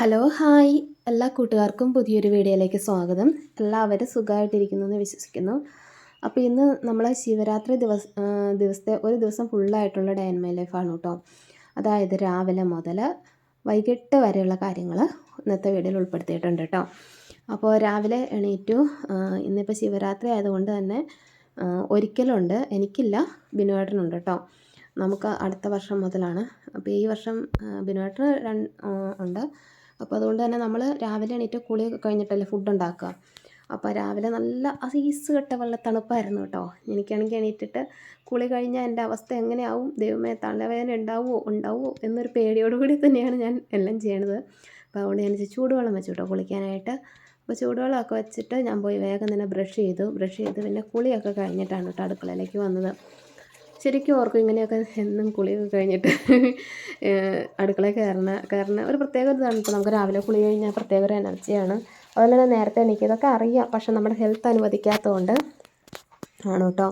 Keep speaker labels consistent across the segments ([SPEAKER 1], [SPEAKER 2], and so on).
[SPEAKER 1] Hello hi. എല്ലാ കൂട്ടുകാർക്കും പുതിയൊരു വീഡിയോയിലേക്ക് സ്വാഗതം. എല്ലാവരും സുഖമായിട്ടിരിക്കുന്നു എന്ന് വിശ്വസിക്കുന്നു. അപ്പോൾ ഇന്ന് നമ്മൾ ശിവരാത്രി ദിവസ ദിവസത്തെ ഒരു ദിവസം ഫുള്ളായിട്ടുള്ള ഡേ ആൻഡ് മൈ ലൈഫാണ് കേട്ടോ. അതായത് രാവിലെ മുതൽ വൈകിട്ട് വരെയുള്ള കാര്യങ്ങൾ ഇന്നത്തെ വീഡിയോയിൽ ഉൾപ്പെടുത്തിയിട്ടുണ്ട് കേട്ടോ. അപ്പോൾ രാവിലെ എണീറ്റു. ഇന്നിപ്പോൾ ശിവരാത്രി ആയതുകൊണ്ട് തന്നെ ഒരിക്കലുണ്ട്. എനിക്കില്ല. ബിനുവേട്ടനുണ്ട് കേട്ടോ. നമുക്ക് അടുത്ത വർഷം മുതലാണ്. അപ്പോൾ ഈ വർഷം ബിനുവേട്ടൻ ഉണ്ട്. അപ്പോൾ അതുകൊണ്ട് തന്നെ നമ്മൾ രാവിലെ എണീറ്റ് കുളി കഴിഞ്ഞിട്ടല്ലേ ഫുഡ് ഉണ്ടാക്കുക. അപ്പോൾ രാവിലെ നല്ല അസീസ് കെട്ട വെള്ള തണുപ്പായിരുന്നു കേട്ടോ. എനിക്കാണെങ്കിൽ എണീറ്റിട്ട് കുളി കഴിഞ്ഞാൽ എന്റെ അവസ്ഥ എങ്ങനെയാവും? ദൈവമേ തലവേദന ഉണ്ടാവുമോ ഉണ്ടാവുമോ എന്നൊരു പേടിയോടുകൂടി തന്നെയാണ് ഞാൻ എല്ലാം ചെയ്യണത്. അപ്പോൾ അതുകൊണ്ട് ഞാൻ ചൂടുവെള്ളം വെച്ചു കേട്ടോ കുളിക്കാനായിട്ട്. അപ്പോൾ ചൂടുവെള്ളമൊക്കെ വെച്ചിട്ട് ഞാൻ പോയി വേഗം തന്നെ ബ്രഷ് ചെയ്തു. ബ്രഷ് ചെയ്ത് പിന്നെ കുളിയൊക്കെ കഴിഞ്ഞിട്ടാണ് കേട്ടോ അടുക്കളയിലേക്ക് വന്നത്. ശരിക്കും ഓർക്കും ഇങ്ങനെയൊക്കെ എന്നും കുളിയൊക്കെ കഴിഞ്ഞിട്ട് അടുക്കളയിൽ കയറണ കയറണ ഒരു പ്രത്യേക ഒരു ഇതാണ്. ഇപ്പോൾ നമുക്ക് രാവിലെ കുളി കഴിഞ്ഞാൽ പ്രത്യേക ഒരു എനർജിയാണ്. അതുപോലെ തന്നെ നേരത്തെ എനിക്ക് ഇതൊക്കെ അറിയാം. പക്ഷെ നമ്മുടെ ഹെൽത്ത് അനുവദിക്കാത്തതുകൊണ്ട് ആണ് കേട്ടോ.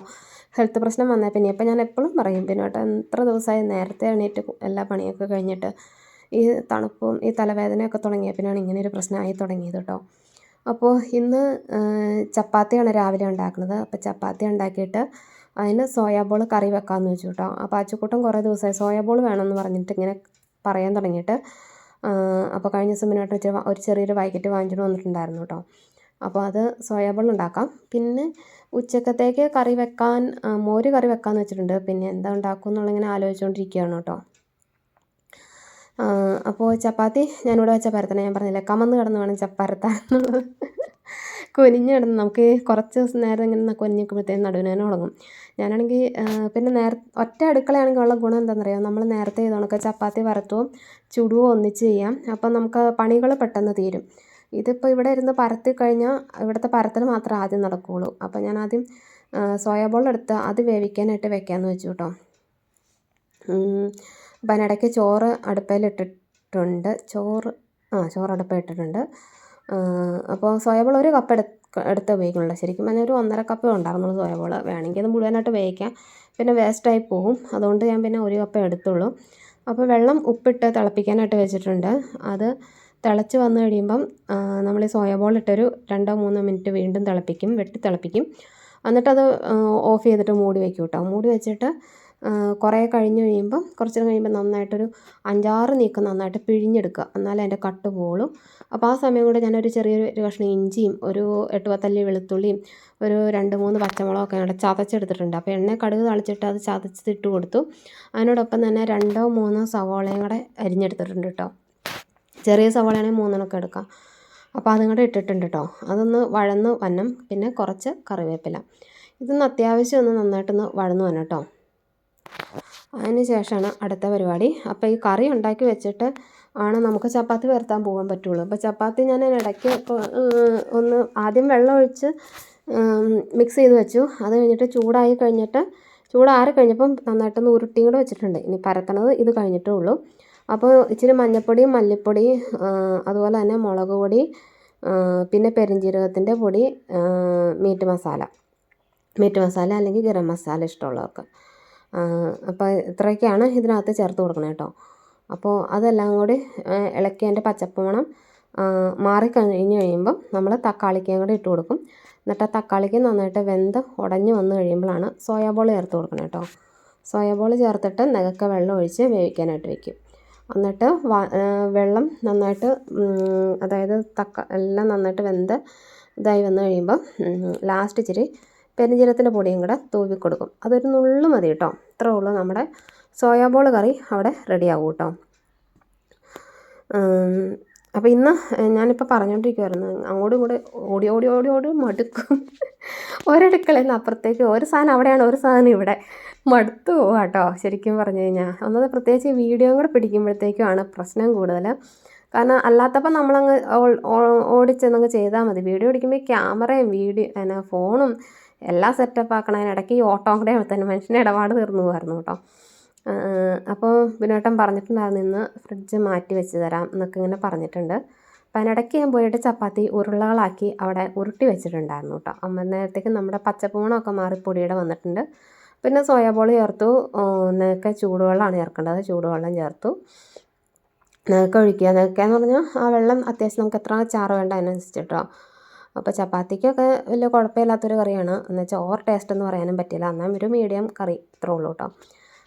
[SPEAKER 1] ഹെൽത്ത് പ്രശ്നം വന്നാൽ പിന്നെ. ഇപ്പം ഞാൻ എപ്പോഴും പറയും പിന്നെ കേട്ടോ എത്ര ദിവസമായി നേരത്തെ എണീറ്റ് എല്ലാ പണിയൊക്കെ കഴിഞ്ഞിട്ട് ഈ തണുപ്പും ഈ തലവേദനയൊക്കെ തുടങ്ങിയ പിന്നെയാണ് ഇങ്ങനെ ഒരു പ്രശ്നമായി തുടങ്ങിയത് കേട്ടോ. അപ്പോൾ ഇന്ന് ചപ്പാത്തിയാണ് രാവിലെ ഉണ്ടാക്കുന്നത്. അപ്പോൾ ചപ്പാത്തി ഉണ്ടാക്കിയിട്ട് അതിന് സോയാ ബോൾ കറി വെക്കാമെന്ന് വെച്ചു കേട്ടോ അപ്പോൾ അച്ചുക്കുട്ടൻ കുറേ ദിവസമായി സോയാ ബോൾ വേണമെന്ന് പറഞ്ഞിട്ട് ഇങ്ങനെ പറയാൻ തുടങ്ങിയിട്ട് അപ്പോൾ കഴിഞ്ഞ ദിവസം പിന്നെ ഒരു ചെറിയൊരു പാക്കറ്റ് വാങ്ങിച്ചിട്ട് വന്നിട്ടുണ്ടായിരുന്നു കേട്ടോ അപ്പോൾ അത് സോയാ ബോൾ ഉണ്ടാക്കാം. പിന്നെ ഉച്ചക്കത്തേക്ക് കറി വെക്കാൻ മോര് കറി വെക്കാമെന്ന് വെച്ചിട്ടുണ്ട്. പിന്നെ എന്താ ഉണ്ടാക്കും എന്നുള്ളിങ്ങനെ ആലോചിച്ചുകൊണ്ടിരിക്കുകയാണ് കേട്ടോ അപ്പോൾ ചപ്പാത്തി ഞാനിവിടെ വെച്ച പരത്തണം. ഞാൻ പറഞ്ഞില്ലേ കമന്ന് കിടന്ന് വേണം ചപ്പരത്താൻ എന്നുള്ളത്. കുനിഞ്ഞ് കിടന്ന് നമുക്ക് കുറച്ച് ദിവസം നേരം ഇങ്ങനെ കുനിഞ്ഞ് നിൽക്കുമ്പോഴത്തേക്കും നടുവിന് തുടങ്ങും ഞാനാണെങ്കിൽ പിന്നെ നേര ഒറ്റ അടുക്കളയാണെങ്കിൽ ഉള്ള ഗുണം എന്താണെന്നറിയാം? നമ്മൾ നേരത്തെ ചെയ്ത് കണക്ക് ചപ്പാത്തി വറുത്തും ചുടുവോ ഒന്നിച്ച് ചെയ്യാം. അപ്പം നമുക്ക് പണികൾ പെട്ടെന്ന് തീരും. ഇതിപ്പോൾ ഇവിടെ ഇരുന്ന് പരത്തി കഴിഞ്ഞാൽ ഇവിടുത്തെ പരത്തൽ മാത്രം ആദ്യം നടക്കുകയുള്ളൂ അപ്പോൾ ഞാൻ ആദ്യം സോയാ ബോൾ എടുത്ത് അത് വേവിക്കാനായിട്ട് വെക്കാമെന്ന് വെച്ചു കേട്ടോ. അപ്പം അതിനിടയ്ക്ക് ചോറ് അടുപ്പയിലിട്ടിട്ടുണ്ട് ചോറ് ആ ചോറ് അടുപ്പയിട്ടിട്ടുണ്ട് അപ്പോൾ സോയാബോൾ ഒരു കപ്പ് എടു എടുത്ത് ഉപയോഗിക്കുന്നുള്ളൂ ശരിക്കും. പറഞ്ഞാൽ ഒരു ഒന്നര കപ്പേ ഉണ്ടായിരുന്നുള്ളൂ സോയാബോൾ. വേണമെങ്കിൽ അത് മുഴുവനായിട്ട് വേവിക്കാം. പിന്നെ വേസ്റ്റായി പോകും. അതുകൊണ്ട് ഞാൻ പിന്നെ ഒരു കപ്പേ എടുത്തുള്ളൂ. അപ്പോൾ വെള്ളം ഉപ്പിട്ട് തിളപ്പിക്കാനായിട്ട് വെച്ചിട്ടുണ്ട്. അത് തിളച്ച് വന്നു കഴിയുമ്പം നമ്മൾ ഈ സോയാബോൾ ഇട്ടൊരു രണ്ടോ മൂന്നോ മിനിറ്റ് വീണ്ടും തിളപ്പിക്കും. വെട്ടി തിളപ്പിക്കും. എന്നിട്ടത് ഓഫ് ചെയ്തിട്ട് മൂടി വയ്ക്കും കേട്ടോ. മൂടി വെച്ചിട്ട് കുറേ കഴിഞ്ഞ് കഴിയുമ്പം കുറച്ച് നേരം കഴിയുമ്പോൾ നന്നായിട്ടൊരു അഞ്ചാറ് നീക്കം നന്നായിട്ട് പിഴിഞ്ഞെടുക്കുക. എന്നാലേ അതിന്റെ കട്ട് പോവുള്ളൂ അപ്പോൾ ആ സമയം കൊണ്ട് ഞാനൊരു ചെറിയൊരു ഒരു കഷ്ണം ഇഞ്ചിയും ഒരു എട്ട് പത്തല്ലി വെളുത്തുള്ളിയും ഒരു രണ്ട് മൂന്ന് പച്ചമുളകൊക്കെ അവിടെ ചതച്ചെടുത്തിട്ടുണ്ട്. അപ്പോൾ എണ്ണ കടുക് തളിച്ചിട്ട് അത് ചതച്ചിട്ട് കൊടുത്തു. അതിനോടൊപ്പം തന്നെ രണ്ടോ മൂന്നോ സവോളയും കൂടെ അരിഞ്ഞെടുത്തിട്ടുണ്ട് കേട്ടോ. ചെറിയ സവോളയാണെങ്കിൽ മൂന്നെണ്ണമൊക്കെ എടുക്കാം. അപ്പോൾ അതും കൂടെ ഇട്ടിട്ടുണ്ട് കേട്ടോ. അതൊന്ന് വഴന്ന് വന്നം പിന്നെ കുറച്ച് കറിവേപ്പില. ഇതൊന്ന് അത്യാവശ്യം ഒന്ന് നന്നായിട്ടൊന്ന് വഴന്ന് വന്നു കേട്ടോ. അതിന് ശേഷമാണ് അടുത്ത പരിപാടി. അപ്പോൾ ഈ കറി ഉണ്ടാക്കി വെച്ചിട്ട് ആണ് നമുക്ക് ചപ്പാത്തി വരുത്താൻ പോകാൻ പറ്റുള്ളൂ. അപ്പോൾ ചപ്പാത്തി ഞാൻ ഇടയ്ക്ക് ഒന്ന് ആദ്യം വെള്ളം ഒഴിച്ച് മിക്സ് ചെയ്ത് വെച്ചു. അത് കഴിഞ്ഞിട്ട് ചൂടായി കഴിഞ്ഞിട്ട് ചൂടാറി കഴിഞ്ഞപ്പം നന്നായിട്ടൊന്ന് ഉരുട്ടിയും കൂടെ വെച്ചിട്ടുണ്ട്. ഇനി പരത്തണത് ഇത് കഴിഞ്ഞിട്ടേ ഉള്ളൂ. അപ്പോൾ ഇച്ചിരി മഞ്ഞൾപ്പൊടി മല്ലിപ്പൊടി അതുപോലെ തന്നെ മുളക് പൊടി പിന്നെ പെരിഞ്ജീരകത്തിന്റെ പൊടി മീറ്റ് മസാല. മീറ്റ് മസാല അല്ലെങ്കിൽ ഗരം മസാല ഇഷ്ടമുള്ളവർക്ക്. അപ്പോൾ ഇത്രയൊക്കെയാണ് ഇതിനകത്ത് ചേർത്ത് കൊടുക്കണം കേട്ടോ. അപ്പോൾ അതെല്ലാം കൂടി ഇളക്കി അതിന്റെ പച്ചപ്പ് മണം മാറിക്കഴിഞ്ഞ് കഴിയുമ്പം നമ്മൾ തക്കാളിക്കയും കൂടി ഇട്ട് കൊടുക്കും. എന്നിട്ട് ആ തക്കാളിക്ക് നന്നായിട്ട് വെന്ത് ഉടഞ്ഞ് വന്ന് കഴിയുമ്പോഴാണ് സോയാബോൾ ചേർത്ത് കൊടുക്കണം കേട്ടോ. സോയാബോൾ ചേർത്തിട്ട് നികക്ക വെള്ളം ഒഴിച്ച് വേവിക്കാനായിട്ട് വയ്ക്കും എന്നിട്ട് വെള്ളം നന്നായിട്ട് അതായത് തക്ക എല്ലാം നന്നായിട്ട് വെന്ത് ഇതായി വന്ന് കഴിയുമ്പോൾ ലാസ്റ്റ് ഇച്ചിരി പെരുംജീരകത്തിന്റെ പൊടിയും കൂടെ തൂവി കൊടുക്കും. അതൊരു നുള്ളു മതി കേട്ടോ. ഇത്രേ ഉള്ളൂ നമ്മുടെ സോയാ ബോൾ കറി അവിടെ റെഡിയാവും കേട്ടോ. അപ്പോൾ ഇന്ന് ഞാനിപ്പോൾ പറഞ്ഞുകൊണ്ടിരിക്കുമായിരുന്നു അങ്ങോട്ടും ഇങ്ങോട്ട് ഓടി ഓടി ഓടി ഓടി മടുക്കും. ഒരടുക്കളയിൽ അപ്പുറത്തേക്ക് ഒരു സാധനം അവിടെയാണ് ഒരു സാധനം ഇവിടെ. മടുത്തു പോവുക കേട്ടോ ശരിക്കും പറഞ്ഞു കഴിഞ്ഞാൽ. ഒന്നത് പ്രത്യേകിച്ച് വീഡിയോ കൂടെ പിടിക്കുമ്പോഴത്തേക്കുമാണ് പ്രശ്നം കൂടുതൽ. കാരണം അല്ലാത്തപ്പോൾ നമ്മളങ്ങ് ഓടിച്ചെന്നങ്ങ് ചെയ്താൽ മതി. വീഡിയോ പിടിക്കുമ്പോൾ ക്യാമറയും വീഡിയോ എന്നാ ഫോണും എല്ലാം സെറ്റപ്പ് ആക്കണതിനിടയ്ക്ക് ഈ ഓട്ടോ കൂടെ തന്നെ മനുഷ്യന്റെ ഇടപാട് തീർന്നു പോയിരുന്നു കേട്ടോ. അപ്പോൾ വിനോട്ടം പറഞ്ഞിട്ടുണ്ടായിരുന്നു ഇന്ന് ഫ്രിഡ്ജ് മാറ്റി വെച്ച് തരാം എന്നൊക്കെ ഇങ്ങനെ പറഞ്ഞിട്ടുണ്ട്. അപ്പം അതിനിടയ്ക്ക് ഞാൻ പോയിട്ട് ചപ്പാത്തി ഉരുളകളാക്കി അവിടെ ഉരുട്ടി വെച്ചിട്ടുണ്ടായിരുന്നു കേട്ടോ. അമ്മ നേരത്തേക്ക് നമ്മുടെ പച്ചപ്പൂണമൊക്കെ മാറി പൊടിയുടെ വന്നിട്ടുണ്ട്. പിന്നെ സോയാബോൾ ചേർത്തു. എന്നൊക്കെ ചൂടുവെള്ളമാണ് ചേർക്കേണ്ടത്. ചൂടുവെള്ളം ചേർത്തു. നേക്ക ഒഴിക്കുക. നേക്ക എന്ന് പറഞ്ഞാൽ ആ വെള്ളം അത്യാവശ്യം നമുക്ക് എത്ര ചാറ് വേണ്ട അതിനനുസരിച്ചിട്ടോ അപ്പോൾ ചപ്പാത്തിക്കൊക്കെ വലിയ കുഴപ്പമില്ലാത്തൊരു കറിയാണ്. എന്നുവെച്ചാൽ ഓവർ ടേസ്റ്റ് എന്ന് പറയാനും പറ്റില്ല. എന്നാൽ ഒരു മീഡിയം കറി ഇത്രേ ഉള്ളൂ കേട്ടോ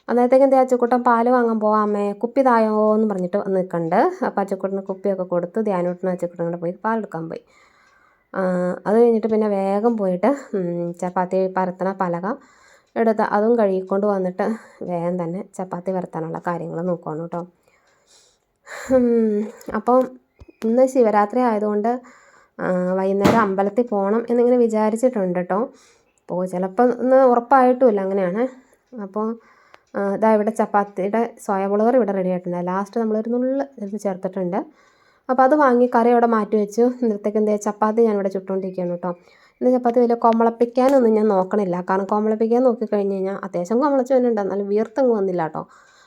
[SPEAKER 1] അന്നേരത്തേക്ക് എന്താ അച്ചുക്കുട്ടൻ പാൽ വാങ്ങാൻ പോവാം. അമ്മേ കുപ്പി തായോ എന്ന് പറഞ്ഞിട്ട് നിൽക്കുന്നുണ്ട് അപ്പോൾ അച്ചുക്കുട്ടന് കുപ്പിയൊക്കെ കൊടുത്ത് ധ്യാനൂട്ടിന് അച്ചുക്കുട്ടൻ കൂടെ പോയി പാലെടുക്കാൻ പോയി. അത് കഴിഞ്ഞിട്ട് പിന്നെ വേഗം പോയിട്ട് ചപ്പാത്തി പരത്തണ പലക എടുത്ത് അതും കഴുകിക്കൊണ്ട് വന്നിട്ട് വേഗം തന്നെ ചപ്പാത്തി പരത്താനുള്ള കാര്യങ്ങൾ നോക്കുകയാണ് കേട്ടോ ഉം, അപ്പം ഇന്ന് ശിവരാത്രി ആയതുകൊണ്ട് വൈകുന്നേരം അമ്പലത്തിൽ പോകണം എന്നിങ്ങനെ വിചാരിച്ചിട്ടുണ്ട് കേട്ടോ അപ്പോൾ ചിലപ്പോൾ ഒന്ന് ഉറപ്പായിട്ടുമില്ല അങ്ങനെയാണ്. അപ്പോൾ ഇതാ ഇവിടെ ചപ്പാത്തിയുടെ സോയ മുളക് ഇവിടെ റെഡി ആയിട്ടുണ്ട്. ലാസ്റ്റ് നമ്മളൊരു നുള്ള് ഇത് ചേർത്തിട്ടുണ്ട്. അപ്പോൾ അത് വാങ്ങി കറി അവിടെ മാറ്റി വെച്ചു. ഇന്നത്തേക്ക് എന്തേ ചപ്പാത്തി ഞാൻ ഇവിടെ ചുട്ടുകൊണ്ടിരിക്കുകയാണ് കേട്ടോ ഇന്ന് ചപ്പാത്തി വലിയ കോമളപ്പിക്കാനൊന്നും ഞാൻ നോക്കണില്ല. കാരണം കോമളപ്പിക്കാൻ നോക്കിക്കഴിഞ്ഞ് കഴിഞ്ഞാൽ അത്യാവശ്യം കോമളച്ച് വരുന്നുണ്ട് എന്നാലും വീർത്തങ്ങ് വന്നില്ല കേട്ടോ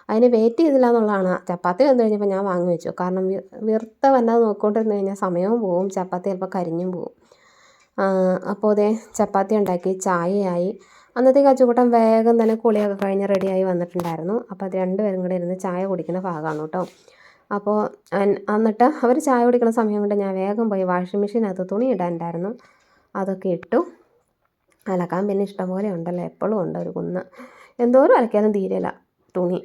[SPEAKER 1] അതിന് വെയിറ്റ് ചെയ്തില്ല എന്നുള്ളതാണ് ചപ്പാത്തി വന്നു കഴിഞ്ഞപ്പോൾ ഞാൻ വാങ്ങി വെച്ചു. കാരണം വെറുതെ വന്നത് നോക്കിക്കൊണ്ടിരുന്ന് കഴിഞ്ഞാൽ സമയവും പോവും. ചപ്പാത്തി ചിലപ്പോൾ കരിഞ്ഞും പോവും. അപ്പോൾ അതേ ചപ്പാത്തി ഉണ്ടാക്കി ചായയായി. അന്നത്തെ കച്ചുകൂട്ടം വേഗം തന്നെ കുളിയൊക്കെ കഴിഞ്ഞ് റെഡിയായി വന്നിട്ടുണ്ടായിരുന്നു. അപ്പോൾ അത് രണ്ടുപേരും കൂടെ ഇരുന്ന് ചായ കുടിക്കുന്ന ഭാഗമാണ് കേട്ടോ. അപ്പോൾ എന്നിട്ട് അവർ ചായ കുടിക്കുന്ന സമയം കൊണ്ട് ഞാൻ വേഗം പോയി വാഷിംഗ് മെഷീനകത്ത് തുണി ഇടാനുണ്ടായിരുന്നു. അതൊക്കെ ഇട്ടു. അലക്കാൻ പിന്നെ ഇഷ്ടം ഇഷ്ടംപോലെ ഉണ്ടല്ലോ. എപ്പോഴും ഉണ്ട് ഒരു കുന്ന്. എന്തോരം അലക്കാനും തീരെയില്ല. തുണി.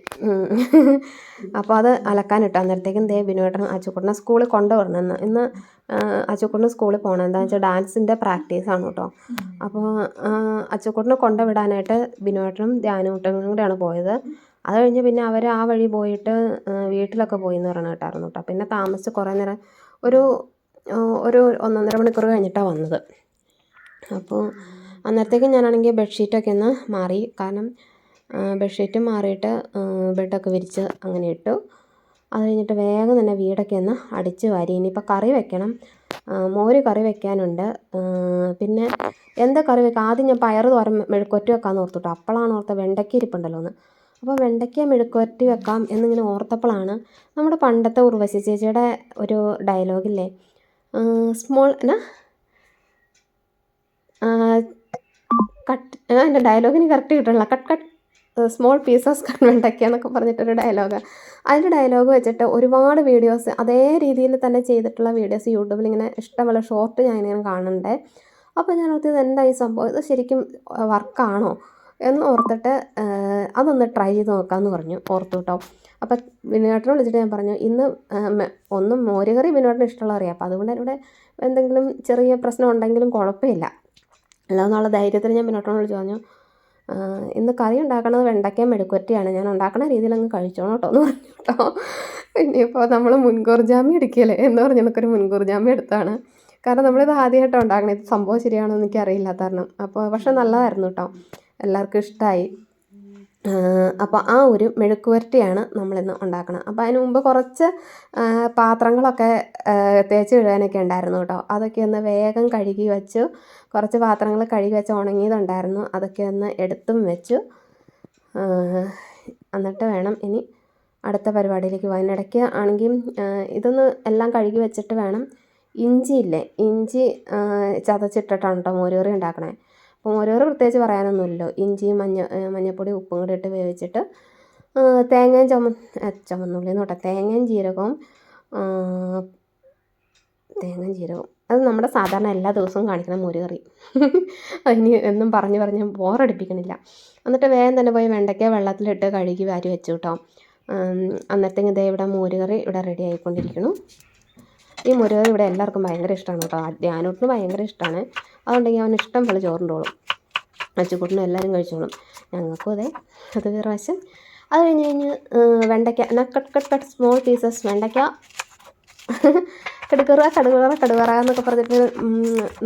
[SPEAKER 1] അപ്പോൾ അത് അലക്കാനിട്ടു. അന്നേരത്തേക്കും ദേ ബിനുവേട്ടൻ അച്ചുക്കുട്ടനെ സ്കൂളിൽ കൊണ്ടുവരണം. ഇന്ന് ഇന്ന് അച്ചുക്കുട്ടന് സ്കൂളിൽ പോകണം എന്താണെന്ന് വെച്ചാൽ ഡാൻസിന്റെ പ്രാക്ടീസാണ് കേട്ടോ അപ്പോൾ അച്ചുക്കുട്ടനെ കൊണ്ടുവിടാനായിട്ട് ബിനുവേട്ടനും ധ്യാനൂട്ടനും കൂടെയാണ് പോയത്. അത് കഴിഞ്ഞ് പിന്നെ അവർ ആ വഴി പോയിട്ട് വീട്ടിലൊക്കെ പോയി എന്ന് പറഞ്ഞു കേട്ടായിരുന്നു കേട്ടോ പിന്നെ താമസിച്ച് കുറേ നേരം ഒരു ഒരു ഒന്നൊന്നര മണിക്കൂർ കഴിഞ്ഞിട്ടാണ് വന്നത്. അപ്പോൾ അന്നേരത്തേക്ക് ഞാനാണെങ്കിൽ ബെഡ്ഷീറ്റൊക്കെ ഒന്ന് മാറി. കാരണം ബെഡ്ഷീറ്റ് മാറിയിട്ട് ബെഡൊക്കെ വിരിച്ച് അങ്ങനെ ഇട്ടു. അത് കഴിഞ്ഞിട്ട് വേഗം തന്നെ വീടൊക്കെ ഒന്ന് അടിച്ച് വാരി. ഇനിയിപ്പോൾ കറി വെക്കണം. മോര് കറി വെക്കാനുണ്ട്. പിന്നെ എന്താ കറി വെക്കുക ആദ്യം ഞാൻ പയർ തോരൻ മെഴുക്കുവരട്ടി വെക്കാമെന്ന് ഓർത്തുട്ടോ. അപ്പോഴാണ് ഓർത്ത വെണ്ടയ്ക്ക ഇരിപ്പുണ്ടല്ലോ എന്ന്. അപ്പോൾ വെണ്ടയ്ക്ക മെഴുക്കുവരട്ടി വെക്കാം എന്നിങ്ങനെ ഓർത്തപ്പോഴാണ് നമ്മുടെ പണ്ടത്തെ ഉർവശി ചേച്ചിയുടെ ഒരു ഡയലോഗില്ലേ സ്മോൾ എന്നാ കട്ട് എന്റെ ഡയലോഗിന് കറക്റ്റ് കിട്ടണില്ല. കട്ട് കട്ട് സ്മോൾ പീസസ് കൺ വെണ്ടയ്ക്ക എന്നൊക്കെ പറഞ്ഞിട്ടൊരു ഡയലോഗ് അതിന്റെ ഡയലോഗ് വെച്ചിട്ട് ഒരുപാട് വീഡിയോസ് അതേ രീതിയിൽ തന്നെ ചെയ്തിട്ടുള്ള വീഡിയോസ് യൂട്യൂബിൽ ഇങ്ങനെ ഇഷ്ടമുള്ള ഷോർട്ട് ഞാൻ ഇങ്ങനെ കാണുന്നുണ്ട്. അപ്പോൾ ഞാൻ ഓർത്തത് എന്താ ഈ സംഭവം? ഇത് ശരിക്കും വർക്കാണോ എന്ന് ഓർത്തിട്ട് അതൊന്ന് ട്രൈ ചെയ്ത് നോക്കാമെന്ന് പറഞ്ഞു. ഓർത്തു കേട്ടോ അപ്പോൾ വിനോട്ടിനെ വിളിച്ചിട്ട് ഞാൻ പറഞ്ഞു ഇന്ന് ഒന്നും മോരുകറി വിനോട്ടിന് ഇഷ്ടമുള്ള അറിയാം അപ്പോൾ അതുകൊണ്ട് ഇവിടെ എന്തെങ്കിലും ചെറിയ പ്രശ്നം ഉണ്ടെങ്കിലും കുഴപ്പമില്ല. അല്ലാന്നുള്ള ധൈര്യത്തിൽ ഞാൻ വിനോട്ടിനെ വിളിച്ച് പറഞ്ഞു "ആ, ഇന്ന് കറി ഉണ്ടാക്കണത് വെണ്ടയ്ക്കയും മെഴുക്കുവരട്ടിയാണ് ഞാൻ ഉണ്ടാക്കണ രീതിയിൽ അങ്ങ് കഴിച്ചോണം കേട്ടോ എന്ന് പറഞ്ഞു കേട്ടോ. ഇനിയിപ്പോൾ നമ്മൾ മുൻകൂർ ജാമ്യം എടുക്കല്ലേ എന്ന് പറഞ്ഞ് എനിക്കൊരു മുൻകൂർ ജാമ്യം എടുത്താണ്. കാരണം നമ്മളിത് ആദ്യമായിട്ടാണ് ഉണ്ടാക്കണത് ഇത് സംഭവം ശരിയാണോ എന്ന് എനിക്കറിയില്ല കാരണം. അപ്പോൾ പക്ഷെ നല്ലതായിരുന്നു കേട്ടോ. എല്ലാവർക്കും ഇഷ്ടമായി അപ്പോൾ ആ ഒരു മെഴുക്കുവരട്ടിയാണ് നമ്മളിന്ന് ഉണ്ടാക്കണം. അപ്പോൾ അതിന് മുമ്പ് കുറച്ച് പാത്രങ്ങളൊക്കെ തേച്ച് കഴുകാനൊക്കെ ഉണ്ടായിരുന്നു കേട്ടോ. അതൊക്കെ ഒന്ന് വേഗം കഴുകി വെച്ചു. കുറച്ച് പാത്രങ്ങൾ കഴുകി വെച്ച് ഉണങ്ങിയതുണ്ടായിരുന്നു. അതൊക്കെ ഒന്ന് എടുത്തും വെച്ചു. എന്നിട്ട് വേണം ഇനി അടുത്ത പരിപാടിയിലേക്ക് പോകാൻ. ഇടയ്ക്ക് ആണെങ്കിൽ ഇതൊന്ന് എല്ലാം കഴുകി വെച്ചിട്ട് വേണം. ഇഞ്ചി ഇല്ലേ? ഇഞ്ചി ചതച്ചിട്ടിട്ടാണ് കേട്ടോ മോരുകറി ഉണ്ടാക്കണേ. അപ്പോൾ ഓരോരോ പ്രത്യേകിച്ച് പറയാനൊന്നുമില്ലല്ലോ. ഇഞ്ചിയും മഞ്ഞ മഞ്ഞൾപ്പൊടി ഉപ്പും കൂടി ഇട്ട് വേവിച്ചിട്ട് തേങ്ങയും ചുമ ചമന്നുള്ളി നോട്ടെ തേങ്ങയും ജീരകവും തേങ്ങയും ജീരകവും. അത് നമ്മുടെ സാധാരണ എല്ലാ ദിവസവും കാണിക്കുന്ന മോരുകറി. അതിന് എന്നും പറഞ്ഞ് പറഞ്ഞ് ബോറടിപ്പിക്കണില്ല. എന്നിട്ട് വേഗം തന്നെ പോയി വെണ്ടയ്ക്ക വെള്ളത്തിലിട്ട് കഴുകി വാരി വെച്ചു കേട്ടോ അന്നത്തേക്ക് ഇതേ ഇവിടെ മോരുകറി ഇവിടെ റെഡി ആയിക്കൊണ്ടിരിക്കുന്നു. ഈ മുരുകറി ഇവിടെ എല്ലാവർക്കും ഭയങ്കര ഇഷ്ടമാണ് കേട്ടോ. ധ്യാനൂട്ടിന് ഭയങ്കര ഇഷ്ടമാണ്. അതുകൊണ്ടെങ്കിൽ അവന് ഇഷ്ടം പോലെ ചോറുണ്ടോളും. അച്ചുകൂട്ടിനും എല്ലാവരും കഴിച്ചോളും. ഞങ്ങൾക്കും അതെ. അത് പ്രാവശ്യം. വശം അത് കഴിഞ്ഞ് കഴിഞ്ഞ് വെണ്ടയ്ക്ക. എന്നാൽ cut cut cut. Small pieces വെണ്ടയ്ക്ക. കടുക്കറ കടുകറ കടുകറ എന്നൊക്കെ പറഞ്ഞിട്ട്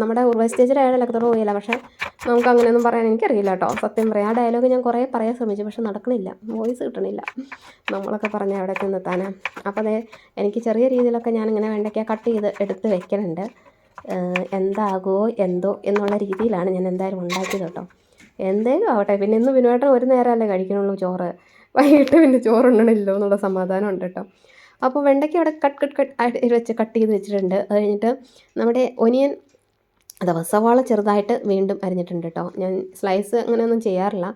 [SPEAKER 1] നമ്മുടെ ഉർവശി ചേച്ചിയുടെ ഡയലോഗ് പോയില്ല. പക്ഷേ നമുക്ക് അങ്ങനെയൊന്നും പറയാൻ എനിക്കറിയില്ല കേട്ടോ. സത്യം പറയാം. ആ ഡയലോഗ് ഞാൻ കുറേ പറയാൻ ശ്രമിച്ചു. പക്ഷെ നടക്കണില്ല. വോയിസ് കിട്ടണില്ല. നമ്മളൊക്കെ പറഞ്ഞ അവിടെ ചെന്നെത്താനാണ് അപ്പോൾ അതെ എനിക്ക് ചെറിയ രീതിയിലൊക്കെ ഞാനിങ്ങനെ വെണ്ടയ്ക്ക കട്ട് ചെയ്ത് എടുത്ത് വെക്കലുണ്ട്. എന്താകുമോ എന്തോ എന്നുള്ള രീതിയിലാണ് ഞാൻ എന്തായാലും ഉണ്ടാക്കിയത് കേട്ടോ. എന്തേലും ആവട്ടെ. പിന്നെ ഇന്ന് പിന്നോട്ട് ഒരു നേരമല്ലേ കഴിക്കണുള്ളൂ ചോറ്. വൈകിട്ട് പിന്നെ ചോറുണ്ടണില്ലോ എന്നുള്ള സമാധാനം ഉണ്ട് കേട്ടോ. അപ്പോൾ വെണ്ടയ്ക്ക അവിടെ കട്ട് കട്ട് കട്ട് വെച്ച് കട്ട് ചെയ്ത് വെച്ചിട്ടുണ്ട്. അത് കഴിഞ്ഞിട്ട് നമ്മുടെ ഒനിയൻ അഥവാ സവാള ചെറുതായിട്ട് വീണ്ടും അരിഞ്ഞിട്ടുണ്ട് കേട്ടോ. ഞാൻ സ്ലൈസ് അങ്ങനെയൊന്നും ചെയ്യാറില്ല.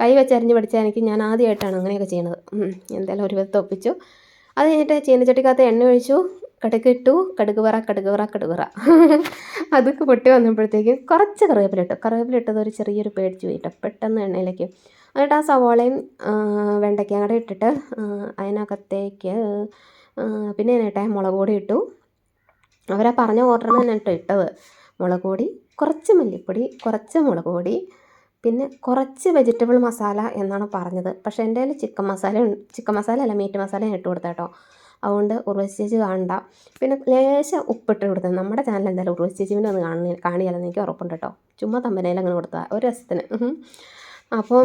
[SPEAKER 1] കൈ വെച്ച് അരിഞ്ഞ് പഠിച്ചാൽ എനിക്ക് ഞാൻ ആദ്യമായിട്ടാണ് അങ്ങനെയൊക്കെ ചെയ്യണത്. എന്തായാലും ഒരു വിധത്തിൽ ഒപ്പിച്ചു. അത് കഴിഞ്ഞിട്ട് ചീനച്ചട്ടിക്കകത്ത് എണ്ണ ഒഴിച്ചു. കടുക് ഇട്ടു. കടുക് പറ കടുക് പറ കടുക് അതൊക്കെ പൊട്ടി വന്നപ്പോഴത്തേക്കും കുറച്ച് കറിവേപ്പില ഇട്ടു. കറിവേപ്പില ഇട്ടത് ഒരു ചെറിയൊരു പേടിച്ച് പോയിട്ട് പെട്ടെന്ന് എണ്ണയിലേക്ക് എന്നിട്ട് ആ സവോളയും വെണ്ടയ്ക്കയും കൂടെ ഇട്ടിട്ട് അതിനകത്തേക്ക് പിന്നെ ഞാനിട്ടെ മുളക് പൊടി ഇട്ടു. അവരാ പറഞ്ഞ ഓർഡറിന് തന്നെ കേട്ടോ ഇട്ടത്. മുളക് പൊടി കുറച്ച് മല്ലിപ്പൊടി കുറച്ച് മുളക് പൊടി പിന്നെ കുറച്ച് വെജിറ്റബിൾ മസാല എന്നാണ് പറഞ്ഞത്. പക്ഷേ എന്റെ കയ്യിൽ ചിക്കൻ മസാല ചിക്കൻ മസാല അല്ല മീറ്റ് മസാല ഇട്ട് കൊടുത്ത കേട്ടോ അതുകൊണ്ട് ഉർവശി ചേച്ചി കാണണ്ട പിന്നെ ലേശം ഉപ്പിട്ട് കൊടുത്തത്. നമ്മുടെ ചാനൽ എന്തായാലും ഉർവശി ചേച്ചിനെ ഒന്ന് കാണി കാണിയാലെന്ന് എനിക്ക് ഉറപ്പുണ്ട് കേട്ടോ. ചുമ്മാ തമ്പനയിൽ അങ്ങനെ കൊടുത്താൽ ഒരു രസത്തിന്. അപ്പോൾ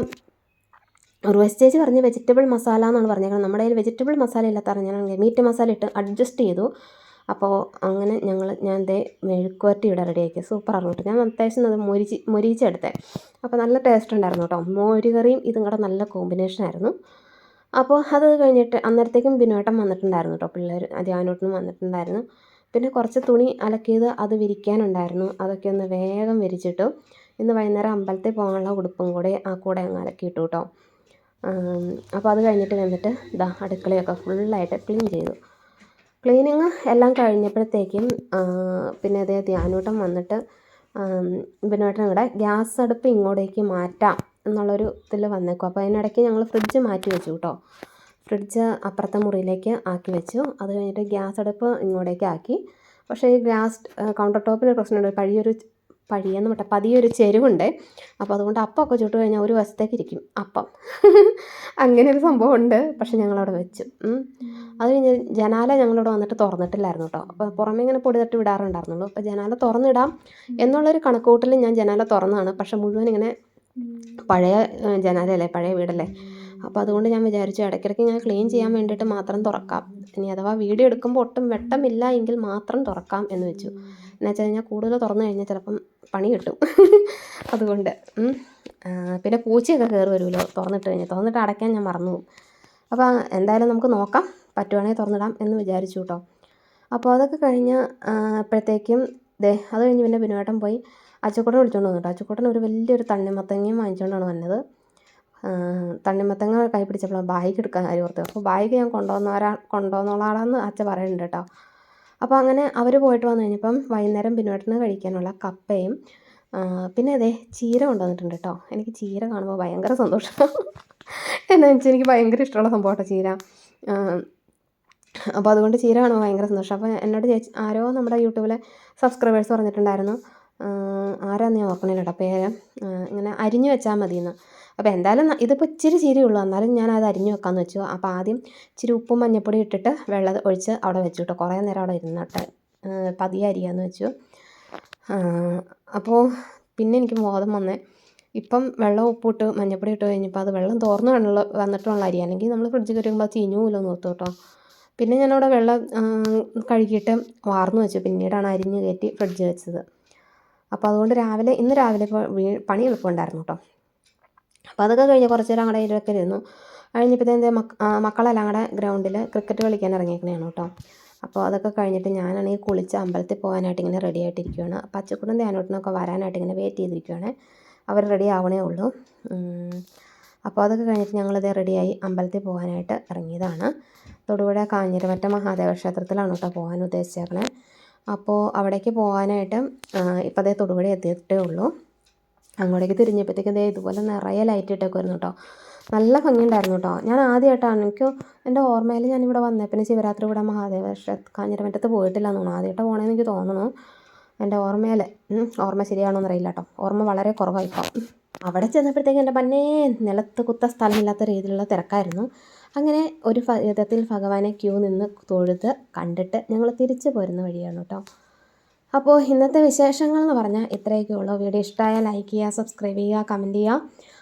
[SPEAKER 1] ഉർവശി ചേച്ചി പറഞ്ഞ് വെജിറ്റബിൾ മസാല എന്നാണ് പറഞ്ഞേക്കുന്നത്. നമ്മുടെ കയ്യിൽ വെജിറ്റബിൾ മസാല ഇല്ലാത്ത ഞാൻ മീറ്റ് മസാല ഇട്ട് അഡ്ജസ്റ്റ് ചെയ്തു. അപ്പോൾ അങ്ങനെ ഞങ്ങൾ ഞാൻ ദേ മെഴുക്കുവരട്ടി ഇവിടെ റെഡിയാക്കി സൂപ്പർ ആണ് കേട്ടോ. ഞാൻ അത്യാവശ്യം അത് മൊരിച്ച് മൊരിച്ചെടുത്തേ. അപ്പോൾ നല്ല ടേസ്റ്റ് ഉണ്ടായിരുന്നു കേട്ടോ. മോര് കറിയും ഇതും കൂടെ നല്ല കോമ്പിനേഷൻ ആയിരുന്നു. അപ്പോൾ അത് കഴിഞ്ഞിട്ട് അന്നേരത്തേക്കും ബിനോട്ടം വന്നിട്ടുണ്ടായിരുന്നു കേട്ടോ പിള്ളേർ ധ്യാനോട്ടനും വന്നിട്ടുണ്ടായിരുന്നു. പിന്നെ കുറച്ച് തുണി അലക്കിയത് അത് വിരിക്കാനുണ്ടായിരുന്നു. അതൊക്കെ ഒന്ന് വേഗം വിരിച്ചിട്ടു ഇന്ന് വൈകുന്നേരം അമ്പലത്തിൽ പോകാനുള്ള ഉടുപ്പും കൂടെ ആ കൂടെ അങ്ങ് അലക്കിയിട്ടു കേട്ടോ അപ്പോൾ അത് കഴിഞ്ഞിട്ട് വന്നിട്ട് ഇതാ അടുക്കളയൊക്കെ ഫുള്ളായിട്ട് ക്ലീൻ ചെയ്തു. ക്ലീനിങ് എല്ലാം കഴിഞ്ഞപ്പോഴത്തേക്കും പിന്നെ അതേ ധ്യാനൂട്ടം വന്നിട്ട് ബിനോട്ടൻ കൂടെ ഗ്യാസ് അടുപ്പ് ഇങ്ങോട്ടേക്ക് മാറ്റാം. എന്നുള്ളൊരു ഇതിൽ വന്നേക്കും. അപ്പോൾ അതിനിടയ്ക്ക് ഞങ്ങൾ ഫ്രിഡ്ജ് മാറ്റി വെച്ചു കേട്ടോ ഫ്രിഡ്ജ് അപ്പുറത്തെ മുറിയിലേക്ക് ആക്കി വെച്ചു. അത് കഴിഞ്ഞിട്ട് ഗ്യാസ് അടുപ്പ് ഇങ്ങോട്ടേക്ക് ആക്കി. പക്ഷേ ഈ ഗ്യാസ് കൗണ്ടർ ടോപ്പിന് പ്രശ്നമുണ്ട്. പഴയൊരു പഴിയെന്ന് പറ്റ പതിയൊരു ചെരുവുണ്ട്. അപ്പോൾ അതുകൊണ്ട് അപ്പമൊക്കെ ചുട്ട് കഴിഞ്ഞാൽ ഒരു വശത്തേക്ക് ഇരിക്കും അപ്പം. അങ്ങനെ ഒരു സംഭവം ഉണ്ട് പക്ഷെ ഞങ്ങളവിടെ വെച്ചു. അത് കഴിഞ്ഞ് ജനാല ഞങ്ങളിവിടെ വന്നിട്ട് തുറന്നിട്ടില്ലായിരുന്നു കേട്ടോ അപ്പോൾ പുറമേ ഇങ്ങനെ പൊടി തട്ടി വിടാറുണ്ടായിരുന്നുള്ളൂ. അപ്പോൾ ജനാല തുറന്നിടാം എന്നുള്ളൊരു കണക്കൂട്ടിൽ ഞാൻ ജനാല തുറന്നതാണ്. പക്ഷേ മുഴുവൻ ഇങ്ങനെ പഴയ ജനാലയല്ലേ? പഴയ വീടല്ലേ? അപ്പോൾ അതുകൊണ്ട് ഞാൻ വിചാരിച്ചു ഇടയ്ക്കിടയ്ക്ക് ഞാൻ ക്ലീൻ ചെയ്യാൻ വേണ്ടിയിട്ട് മാത്രം തുറക്കാം. ഇനി അഥവാ വീഡിയോ എടുക്കുമ്പോൾ ഒട്ടും വെട്ടമില്ല എങ്കിൽ മാത്രം തുറക്കാം എന്ന് വെച്ചു. എന്ന് വെച്ച് കഴിഞ്ഞാൽ കൂടുതൽ തുറന്നു കഴിഞ്ഞാൽ ചിലപ്പം പണി കിട്ടും. അതുകൊണ്ട് പിന്നെ പൂച്ചയൊക്കെ കയറി വരുമല്ലോ തുറന്നിട്ട് കഴിഞ്ഞാൽ തുറന്നിട്ട് അടയ്ക്കാൻ ഞാൻ മറന്നു അപ്പോൾ എന്തായാലും നമുക്ക് നോക്കാം. പറ്റുവാണെങ്കിൽ തുറന്നിടാം എന്ന് വിചാരിച്ചു കേട്ടോ. അപ്പോൾ അതൊക്കെ കഴിഞ്ഞ് അപ്പോഴത്തേക്കും ദേ അത് കഴിഞ്ഞ് പിന്നെ ബിനുവേട്ടൻ പോയി അച്ചക്കുട്ടനെ വിളിച്ചുകൊണ്ട് വന്നു കേട്ടോ. അച്ചക്കൂട്ടൻ ഒരു വലിയൊരു തണ്ണിമത്തങ്ങയും വാങ്ങിച്ചുകൊണ്ടാണ് വന്നത്. തണ്ണിമത്തങ്ങ കൈ പിടിച്ചപ്പോൾ ബാഗ് എടുക്കാൻ കാര്യം ഓർത്തു അപ്പോൾ ബാഗ് ഞാൻ കൊണ്ടുവന്നവരാ കൊണ്ടുവന്നോളാണെന്ന് അച്ഛൻ പറയുന്നുണ്ട് കേട്ടോ. അപ്പോൾ അങ്ങനെ അവർ പോയിട്ട് വന്നു കഴിഞ്ഞപ്പം വൈകുന്നേരം പിന്നോട്ടിന് കഴിക്കാനുള്ള കപ്പയും പിന്നെ അതെ ചീര കൊണ്ടുവന്നിട്ടുണ്ട് കേട്ടോ. എനിക്ക് ചീര കാണുമ്പോൾ ഭയങ്കര സന്തോഷം. എന്താണെന്ന് വെച്ചാൽ എനിക്ക് ഭയങ്കര ഇഷ്ടമുള്ള സംഭവം കേട്ടോ ചീര. അപ്പോൾ അതുകൊണ്ട് ചീര കാണുമ്പോൾ ഭയങ്കര സന്തോഷം. അപ്പോൾ എന്നോട് ചേച്ചി ആരോ നമ്മുടെ യൂട്യൂബിലെ സബ്സ്ക്രൈബേഴ്സ് പറഞ്ഞിട്ടുണ്ടായിരുന്നു. ആരാന്ന് ഞാൻ ഓർക്കണില്ല കേട്ടോ പേര് ഇങ്ങനെ അരിഞ്ഞു വെച്ചാൽ മതിയെന്ന് അപ്പോൾ എന്തായാലും ഇതിപ്പോൾ ഇച്ചിരി ചീരയുള്ളൂ. എന്നാലും ഞാൻ അത് അരിഞ്ഞു വെക്കാമെന്ന് വെച്ചു. അപ്പോൾ ആദ്യം ഇച്ചിരി ഉപ്പും മഞ്ഞപ്പൊടി ഇട്ടിട്ട് വെള്ളം ഒഴിച്ച് അവിടെ വെച്ചു കേട്ടോ കുറേ നേരം അവിടെ ഇരുന്നിട്ട് പതിയെ അരിയാന്ന് വെച്ചു. അപ്പോൾ പിന്നെ എനിക്ക് ബോധം വന്നേ. ഇപ്പം വെള്ളം ഉപ്പിട്ട് മഞ്ഞപ്പൊടി ഇട്ട് കഴിഞ്ഞപ്പോൾ അത് വെള്ളം തോർന്ന് വേണമുള്ള വന്നിട്ടുള്ള അരി. അല്ലെങ്കിൽ നമ്മൾ ഫ്രിഡ്ജിൽ കയറ്റുമ്പോൾ അത് ചീഞ്ഞു പോലും ഓർത്തു കേട്ടോ പിന്നെ ഞാനവിടെ വെള്ളം കഴുകിയിട്ട് വാർന്നു വെച്ചു. പിന്നീടാണ് അരിഞ്ഞ് കയറ്റി ഫ്രിഡ്ജ് വെച്ചത്. അപ്പോൾ അതുകൊണ്ട് രാവിലെ ഇന്ന് രാവിലെ പണി എളുപ്പമുണ്ടായിരുന്നു കേട്ടോ അപ്പോൾ അതൊക്കെ കഴിഞ്ഞ് കുറച്ച് നേരം അങ്ങടെ ഇരുപത്തി ഇരുന്നു. കഴിഞ്ഞപ്പോഴത്തേന്റെ മക്കളെല്ലാം കൂടെ ഗ്രൗണ്ടിൽ ക്രിക്കറ്റ് കളിക്കാൻ ഇറങ്ങിയേക്കണേണ് കേട്ടോ അപ്പോൾ അതൊക്കെ കഴിഞ്ഞിട്ട് ഞാനാണെങ്കിൽ കുളിച്ച് അമ്പലത്തിൽ പോകാനായിട്ട് ഇങ്ങനെ റെഡി ആയിട്ടിരിക്കുകയാണ് പച്ചക്കുടം ധ്യാനോട്ടിനൊക്കെ വരാനായിട്ട് ഇങ്ങനെ വെയിറ്റ് ചെയ്തിരിക്കുകയാണ് അവർ റെഡി ആവണേ ഉള്ളൂ. അപ്പോൾ അതൊക്കെ കഴിഞ്ഞിട്ട് ഞങ്ങളിത് റെഡിയായി അമ്പലത്തിൽ പോകാനായിട്ട് ഇറങ്ങിയതാണ്. തൊടുപുഴ കാഞ്ഞിരമറ്റ മഹാദേവ ക്ഷേത്രത്തിലാണ് കേട്ടോ പോകാൻ ഉദ്ദേശിച്ചേക്കണേ. അപ്പോൾ അവിടേക്ക് പോകാനായിട്ട് ഇപ്പോൾ അതേ തൊടുപുഴ എത്തിയിട്ടേ ഉള്ളൂ. അങ്ങോട്ടേക്ക് തിരിഞ്ഞപ്പോഴത്തേക്കും ദേ ഇതുപോലെ നിറയെ ലൈറ്റ് ഇട്ടേക്കുമായിരുന്നു കേട്ടോ നല്ല ഭംഗിയുണ്ടായിരുന്നു കേട്ടോ ഞാൻ ആദ്യമായിട്ടാണ് എനിക്ക് എന്റെ ഓർമ്മയിൽ ഞാനിവിടെ വന്നേ. പിന്നെ ശിവരാത്രി ഇവിടെ മഹാദേവ കാഞ്ഞിരമറ്റത്ത് പോയിട്ടില്ല എന്ന് തോന്നുന്നു. ആദ്യമായിട്ട് പോകണമെന്ന് എനിക്ക് തോന്നുന്നു. എന്റെ ഓർമ്മയിൽ ഓർമ്മ ശരിയാണോ എന്നറിയില്ല കേട്ടോ ഓർമ്മ വളരെ കുറവായിപ്പോൾ അവിടെ ചെന്നപ്പോഴത്തേക്കും എന്റെ പന്നേ നിലത്ത് കുത്ത സ്ഥലമില്ലാത്ത രീതിയിലുള്ള തിരക്കായിരുന്നു. അങ്ങനെ ഒരു വിധത്തിൽ ഭഗവാനെ ക്യൂ നിന്ന് തൊഴുത് കണ്ടിട്ട് ഞങ്ങൾ തിരിച്ചു പോരുന്ന വഴിയാണ് കേട്ടോ. അപ്പോൾ ഇന്നത്തെ വിശേഷങ്ങൾ എന്ന് പറഞ്ഞാൽ ഇത്രയൊക്കെ ഉള്ളൂ. വീഡിയോ ഇഷ്ടമായാൽ ലൈക്ക് ചെയ്യുക സബ്സ്ക്രൈബ് ചെയ്യുക കമന്റ് ചെയ്യുക.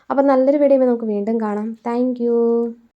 [SPEAKER 1] അപ്പോൾ നല്ലൊരു വീഡിയോ നമുക്ക് വീണ്ടും കാണാം. താങ്ക്